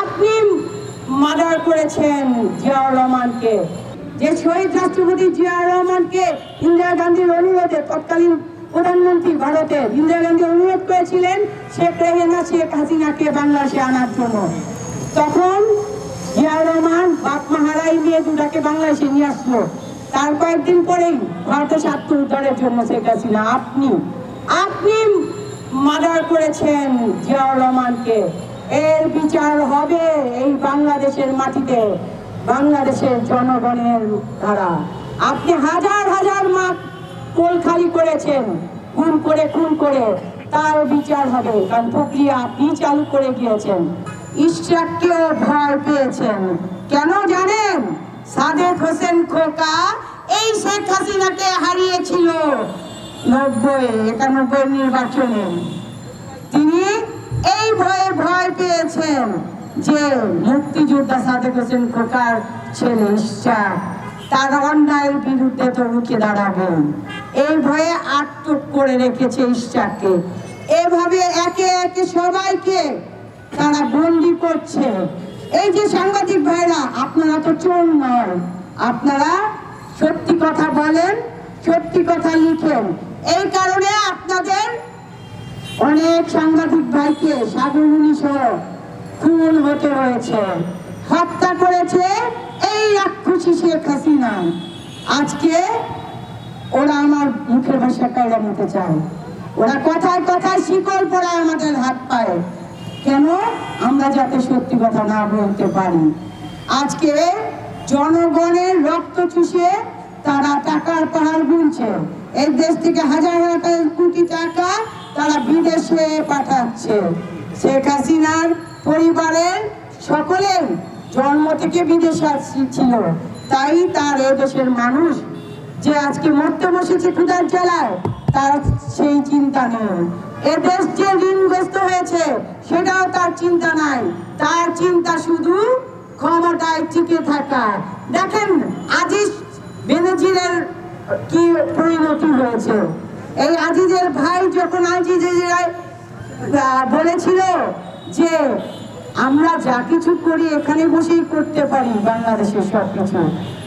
আপনি মার্ডার করেছেন জিয়াউর রহমানকে। যে শহীদ রাষ্ট্রপতি জিয়াউর রহমানকে ইন্দিরা গান্ধীর অনুরোধে তৎকালীন প্রধানমন্ত্রী ভারতের ইন্দিরা গান্ধী অনুরোধ করেছিলেন, শেখ রেহানা, শেখ হাসিনাকে বাংলাদেশে আনার জন্য। তখন জিয়াউর রহমান বাপ মাহারাই নিয়ে দুটাকে বাংলাদেশে নিয়ে আসলো। তার কয়েকদিন পরেই ভারতের স্বার্থ উদ্ধারের জন্য শেখ হাসিনা, আপনি আপনি মার্ডার করেছেন জিয়াউর রহমানকে। এর বিচার হবে এই বাংলাদেশের মাটিতে, বাংলাদেশের জনগণের দ্বারা। আপনি হাজার হাজার মা কোল খালি করেছেন, খুন করে খুন করে, তার বিচার হবে, কারণ প্রক্রিয়া আপনি চালু করে গিয়েছেন। ইশরাককেও ভয় পেয়েছেন। কেন জানেন? সাদেক হোসেন খোকা এই শেখ হাসিনাকে হারিয়েছিল নব্বই একানব্বই নির্বাচনে। ভয়ে ভয় পেয়েছেন যে মুক্তিযোদ্ধা সাদেক হোসেন খোকার ছেলে ইশাক তার অন্যায়ের বিরুদ্ধে তো রুখে দাঁড়াবেন এই ভয়ে আটক করে রেখেছে ইশাককে এভাবে একে একে সবাইকে তারা বন্দি করছে। এই যে সাংবাদিক ভাইরা, আপনারা তো চোর নয়। আপনারা সত্যি কথা বলেন, সত্যি কথা লিখেন। এই কারণে আপনাদের অনেক সাংবাদিক ভাইকে সাগরমুনি সহ খুন হতে হয়েছে। হত্যা করেছে এই রাক্ষসী শেখ হাসিনা। আজকে ওরা আমার মুখের ভাষা কায়রা নিতে চায়। ওরা কথায় কথায় শিকল পড়ায় আমাদের হাত পায়। কেন? আমরা যাতে সত্যি কথা না বলতে পারি। আজকে জনগণের রক্ত চুষে তারা টাকার পাহাড় গুনছে এই দেশ থেকে হাজার হাজার কোটি টাকা তারা বিদেশে পাঠাচ্ছে। শেখ হাসিনার পরিবারের সকলের জন্ম থেকে বিদেশে ছিল। তাই তার দেশের মানুষ যে আজকে মরতে বসেছে ক্ষুধার জেলায় তার সেই চিন্তা নেই। এ দেশ যে ঋণগ্রস্ত হয়েছে, সেটাও তার চিন্তা নাই। তার চিন্তা শুধু ক্ষমতায় টিকে থাকা। দেখেন আজিজ বেনজিরের কি পরিণতি হয়েছে। এই আজিজের ভাই যখন আজিজের বলেছিল যে আমরা যা কিছু করি এখানে বসেই করতে পারি বাংলাদেশের সব কিছু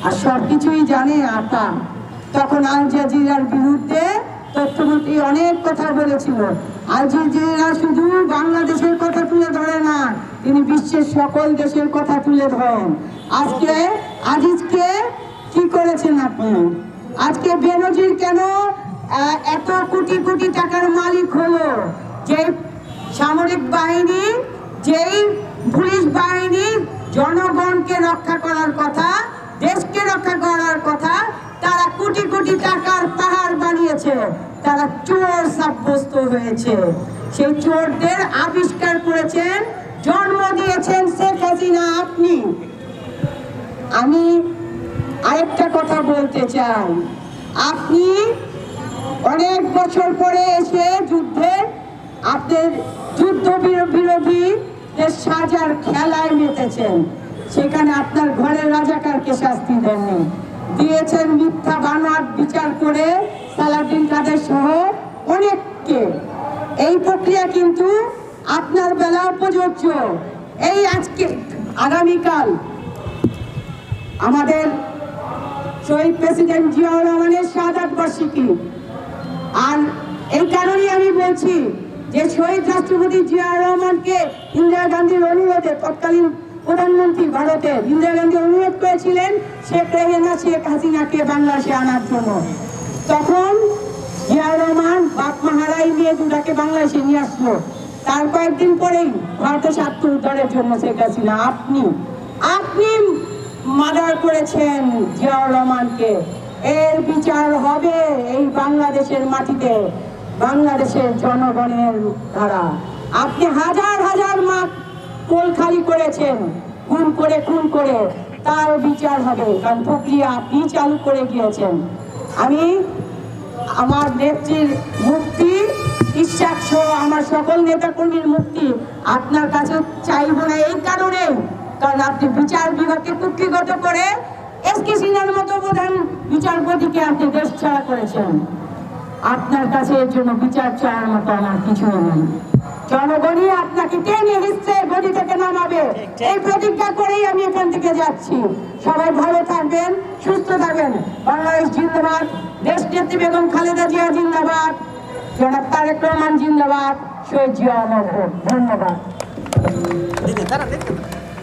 আর সব কিছুই জানে আতা। তখন আল জাজিরার বিরুদ্ধে তথ্যমন্ত্রী অনেক কথা বলেছিল। আল জাজিরা শুধু বাংলাদেশের কথা তুলে ধরে না, তিনি বিশ্বের সকল দেশের কথা তুলে ধরেন। আজকে আজিজকে কি করেছেন আপনি? আজকে বেনজির কেন এত কোটি কোটি টাকার মালিক হলো যে সামরিক বাহিনী, যেই পুলিশ বাহিনী জনগণকে রক্ষা করার কথা, দেশকে রক্ষা করার কথা, তারা কোটি কোটি টাকার পাহাড় বানিয়েছে। তারা চোর সাব্যস্ত হয়েছে। সেই চোরদের আবিষ্কার করেছেন, জন্ম দিয়েছেন শেখ হাসিনা আপনি। আমি আরেকটা কথা বলতে চাই। আপনি অনেক বছর পরে এসে যুদ্ধে আপনার যুদ্ধ বিরো- বিরোধী সাজার খেলায় মেতেছেন সেখানে আপনার ঘরের রাজাকারকে শাস্তি দেননি। দিয়েছেন মিথ্যা বানোয়ার বিচার করে সালাদিন কাদের সহ অনেককে। এই প্রক্রিয়া কিন্তু আপনার বেলাও প্রযোজ্য। এই আজকে, আগামীকাল আমাদের শহীদ প্রেসিডেন্ট জিয়াউর রহমানের শাহাদ বার্ষিকী। আর এই কারণেই আমি বলছি যে শহীদ রাষ্ট্রপতি জিয়াউর রহমানকে ইন্দিরা গান্ধীর অনুরোধে তৎকালীন প্রধানমন্ত্রী ভারতের ইন্দিরা গান্ধী অনুরোধ করেছিলেন শেখ রেহানা, শেখ হাসিনাকে বাংলাদেশে আনার জন্য। তখন জিয়াউর রহমান বাপ মাহারাই নিয়ে দুটাকে বাংলাদেশে নিয়ে আসলো। তার কয়েকদিন পরেই ভারতের স্বার্থ উদ্ধারের জন্য শেখ হাসিনা আপনি আপনি মার্ডার করেছেন জিয়াউর রহমানকে। এর বিচার হবে এই বাংলাদেশের মাটিতে, বাংলাদেশের জনগণের দ্বারা। আপনি হাজার হাজার মা কোল খালি করেছেন, খুন করে খুন করে, তার বিচার হবে, কারণ প্রক্রিয়া আপনি চালু করে গিয়েছেন। আমি আমার নেত্রীর মুক্তি সহ আমার সকল নেতাকর্মীর মুক্তি আপনার কাছে চাইব না এই কারণে, কারণ আপনি বিচার বিভাগকে কুক্ষিগত করে এস কে সিনহার মতো প্রধান বিচারপতিকে আপনি দেশ ছাড়া করেছেন। আপনার কাছে এর জন্য বিচার চাওয়ার মতো আমার কিছুই নেই। জনগণই আপনাকে টেনে হিসছে গদি থেকে নামাবে। এই প্রতিজ্ঞা করেই আমি এখান থেকে যাচ্ছি। সবাই ভালো থাকবেন, সুস্থ থাকবেন। বাংলাদেশ জিন্দাবাদ। দেশ নেত্রী বেগম খালেদা জিয়া জিন্দাবাদ। জনাব তারেক রহমান জিন্দাবাদ। শহীদ জিয়া। ধন্যবাদ।